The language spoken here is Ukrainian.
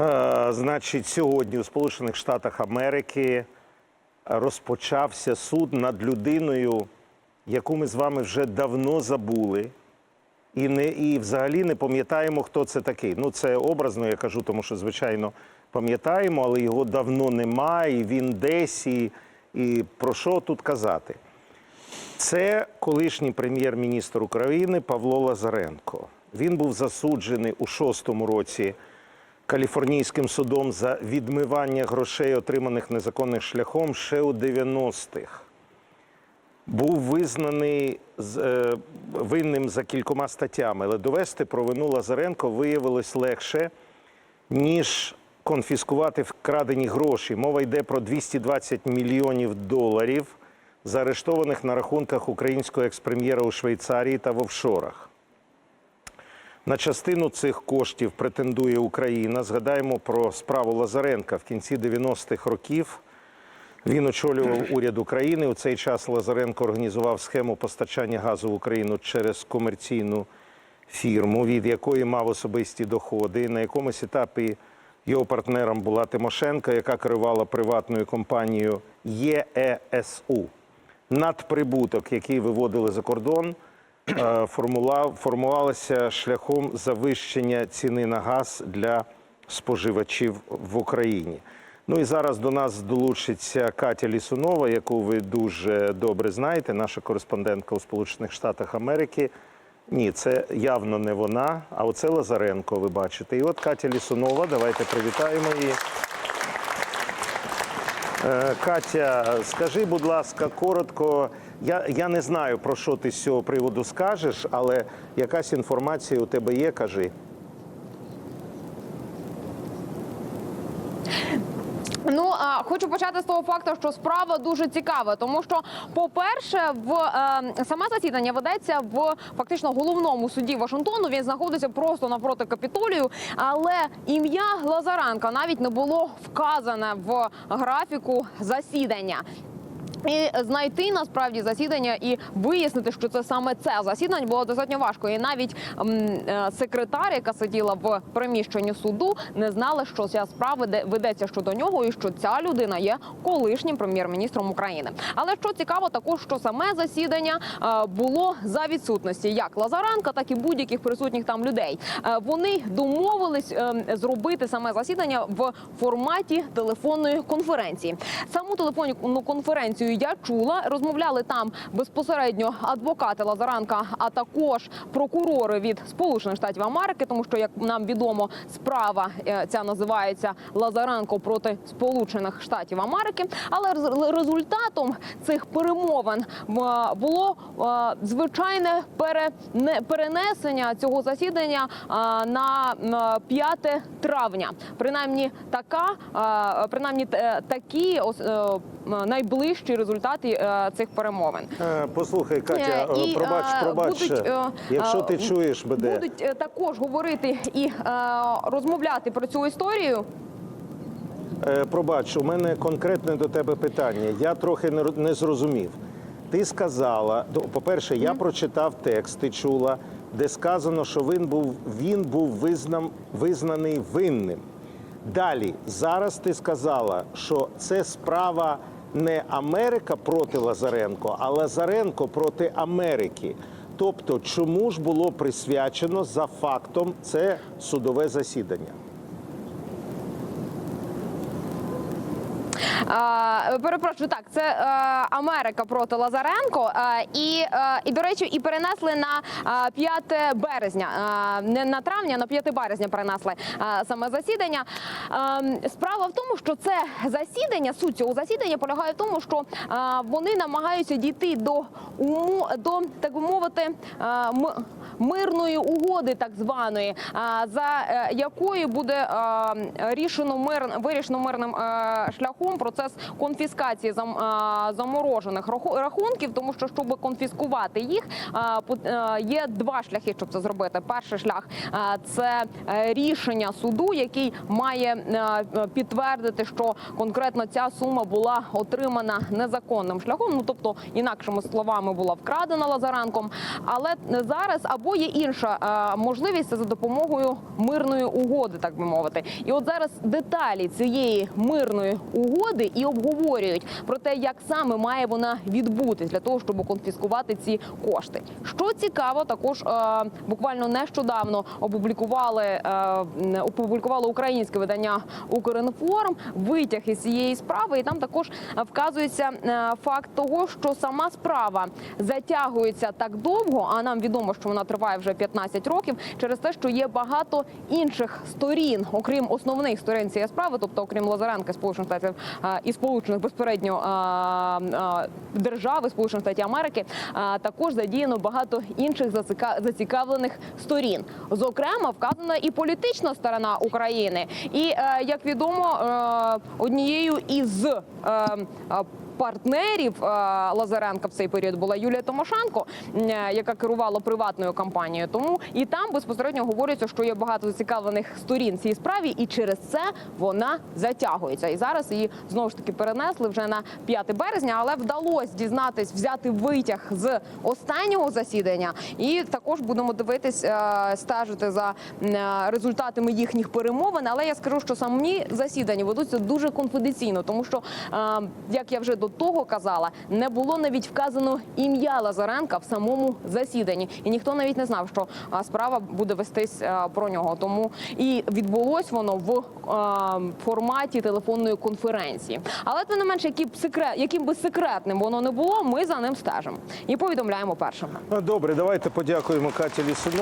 Е, Значить, сьогодні у Сполучених Штатах Америки розпочався суд над людиною, яку ми з вами вже давно забули. І не і взагалі не пам'ятаємо, хто це такий. Ну, це образно, я кажу, тому що, звичайно, пам'ятаємо, але його давно немає, і він десь, і, і про що тут казати? Це колишній прем'єр-міністр України Павло Лазаренко. Він був засуджений у шостому році каліфорнійським судом за відмивання грошей, отриманих незаконним шляхом, ще у 90-х. Був визнаний е, винним за кількома статтями, але довести провину Лазаренко виявилось легше, ніж конфіскувати вкрадені гроші. Мова йде про 220 мільйонів доларів, заарештованих на рахунках українського експрем'єра у Швейцарії та в офшорах. На частину цих коштів претендує Україна. Згадаємо про справу Лазаренка в кінці 90-х років. Він очолював уряд України. У цей час Лазаренко організував схему постачання газу в Україну через комерційну фірму, від якої мав особисті доходи. На якомусь етапі його партнером була Тимошенко, яка керувала приватною компанією ЄЕСУ. Надприбуток, який виводили за кордон, е, формувалося шляхом завищення ціни на газ для споживачів в Україні. Ну і зараз до нас долучиться Катя Лісунова, яку ви дуже добре знаєте, наша кореспондентка у Сполучених Штатах Америки. Ні, це явно не вона, а оце Лазаренко, ви бачите. І от Катя Лісунова, давайте привітаємо її. Е, Катя, скажи, будь ласка, коротко. Я, я не знаю, про що ти з цього приводу скажеш, але якась інформація у тебе є, кажи. Ну хочу почати з того факту, що справа дуже цікава, тому що, по-перше, в е, саме засідання ведеться в фактично головному суді Вашингтону. Він знаходиться просто навпроти капітолію, але ім'я Лазаренка навіть не було вказане в графіку засідання. І знайти насправді засідання і вияснити, що це саме це засідання було достатньо важко. І навіть м, е, секретар, яка сиділа в приміщенні суду, не знала, що ця справа де- ведеться щодо нього, і що ця людина є колишнім прем'єр-міністром України. Але що цікаво, також що саме засідання е, було за відсутності як Лазаренка, так і будь-яких присутніх там людей. Е, Вони домовились е, зробити саме засідання в форматі телефонної конференції. Саму телефонну конференцію я чула. Розмовляли там безпосередньо адвокати Лазаранка, а також прокурори від Сполучених Штатів Америки, тому що як нам відомо, справа е, ця називається Лазаренко проти Сполучених Штатів Америки. Але рез- результатом цих перемовин м, було е, звичайне перене- перенесення цього засідання е, на м, 5 травня. Принаймні, така е, принаймні такі е, найближчі результати е, цих перемовин. Е, Послухай, Катя, Е, і, е, пробач, пробач. будуть, Якщо ти чуєш мене. Будуть також говорити і розмовляти про цю історію. Пробач, у мене конкретне до тебе питання. Я трохи не, зрозумів. Ти сказала, по-перше, я прочитав текст, ти чула, де сказано, що він був, він був визнам, визнаний винним. Далі, зараз ти сказала, що це справа не Америка проти Лазаренко, а Лазаренко проти Америки. Тобто, чому ж було присвячено за фактом це судове засідання? Е, перепрошую, так це е, Америка проти Лазаренко. Е, і, е, і до речі, і перенесли на е, 5 березня, е, не на травня, а на 5 березня перенесли е, саме засідання. Е, справа в тому, що це засідання, суть цього засідання полягає в тому, що е, вони намагаються дійти до уму до так би мовити. е, м- Мирної угоди, так званої, а, за якою буде е, рішено мир вирішено мирним е, шляхом процес конфіскації зам, заморожених раху- рахунків, тому що щоб конфіскувати їх, е, є два шляхи, щоб це зробити. Перший шлях це е, рішення суду, який має е, підтвердити, що конкретно ця сума була отримана незаконним шляхом. Ну тобто, інакшими словами, була вкрадена Лазаренком. Але зараз або є інша можливість за допомогою мирної угоди, так би мовити. І от зараз деталі цієї мирної угоди і обговорюють про те, як саме має вона відбутись для того, щоб конфіскувати ці кошти. Що цікаво, також е, буквально нещодавно опублікували е, опублікувало українське видання Укрінформ витяг із цієї справи, і там також вказується е, факт того, що сама справа затягується так довго, а нам відомо, що вона триває вже 15 років, через те, що є багато інших сторін, окрім основних сторін цієї справи, тобто окрім Лазаренка, Сполучених Штатів е, і Сполучених безпередньо держави Сполучених Штатів Америки, також задіяно багато інших зацікавлених сторін. Зокрема, вказана і політична сторона України. І е, як відомо, е, однією із е, Партнерів е, Лазаренка в цей період була Юлія Тимошенко, е, яка керувала приватною компанією. Тому і там безпосередньо говориться, що є багато зацікавлених сторін цій справі, і через це вона затягується. І зараз її знову ж таки перенесли вже на 5 березня, але вдалося дізнатись, взяти витяг з останнього засідання. І також будемо дивитись, е, стежити за результатами їхніх перемовин. Але я скажу, що самі засідання ведуться дуже конфіденційно, тому що, як я вже до того казала, не було навіть вказано ім'я Лазаренка в самому засіданні, і ніхто навіть не знав, що справа буде вестись е, про нього. Тому і відбулось воно в е, форматі телефонної конференції. Але тим не менше, які б секрет, яким би секретним воно не було, ми за ним стежимо і повідомляємо першими. Ну, Добре, давайте подякуємо Каті Лісунов.